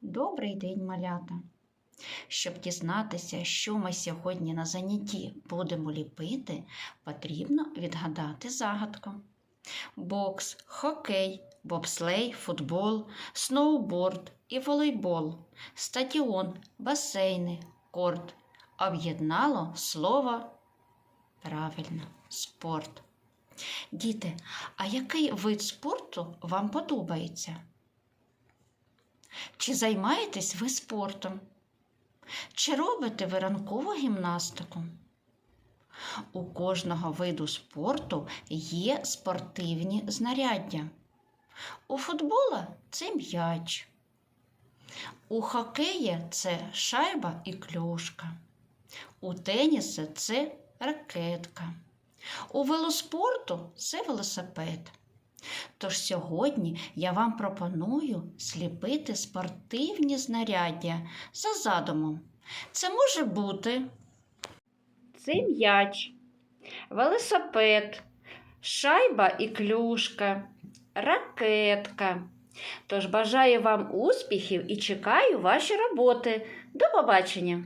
Добрий день, малята! Щоб дізнатися, що ми сьогодні на занятті будемо ліпити, потрібно відгадати загадку. Бокс, хокей, бобслей, футбол, сноуборд і волейбол, стадіон, басейни, корт об'єднало слово правильно спорт. Діти, а який вид спорту вам подобається? Чи займаєтесь ви спортом? Чи робите ви ранкову гімнастику? У кожного виду спорту є спортивні знаряддя. У футбола це м'яч. У хокея це шайба і клюшка. У теніса це ракетка. У велоспорту це велосипед. Тож сьогодні я вам пропоную сліпити спортивні знаряддя за задумом. Це може бути це м'яч, велосипед, шайба і клюшка, ракетка. Тож бажаю вам успіхів і чекаю ваші роботи. До побачення!